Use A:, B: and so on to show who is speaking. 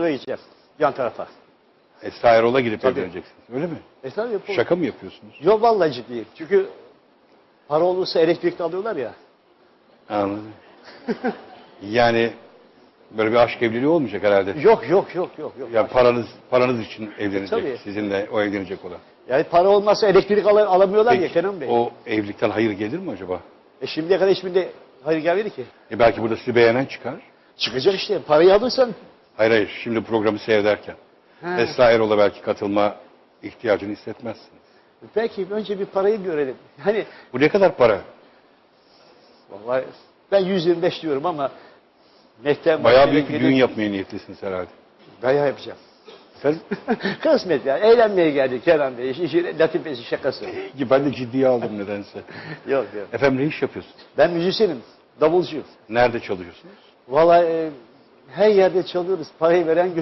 A: Eve gideceğim. Yan tarafa.
B: Esra Erol'a gidip
A: Tabii.
B: evleneceksiniz. Öyle mi?
A: E tabii yapalım.
B: Şaka mı yapıyorsunuz?
A: Yok vallahi ciddiyim. Çünkü para olursa elektrikli alıyorlar ya.
B: Anladım. yani böyle bir aşk evliliği olmayacak herhalde.
A: Yok yok yok yok. yok.
B: Yani paranız paranız için evlenecek.
A: Tabii.
B: Sizinle o evlenecek olan.
A: Yani para olmazsa elektrik al alamıyorlar ya
B: Peki,
A: Kenan Bey.
B: o evlilikten hayır gelir mi acaba?
A: E şimdiye kadar hiçbirinde hayır gelmedi ki.
B: E belki burada sizi beğenen çıkar.
A: Çıkacak işte. Parayı alırsan
B: Hayır hayır şimdi programı seyrederken.
A: He.
B: Esra Erol'a belki katılma ihtiyacını hissetmezsiniz.
A: belki önce bir parayı görelim. Hani
B: Bu ne kadar para?
A: vallahi ben 125 diyorum ama Mehter
B: Bayağı büyük bir düğün yapmaya niyetlisiniz herhalde.
A: Bayağı yapacağım.
B: Efendim?
A: Kısmet ya. Eğlenmeye geldik Kenan Bey. İşi, latifesi şakası.
B: Ben de ciddiye aldım nedense.
A: yok yok.
B: Efendim ne iş yapıyorsunuz?
A: Ben müzisyenim. Davulcu.
B: Nerede çalışıyorsunuz?
A: Vallahi e, her yerde çalıyoruz. Parayı veren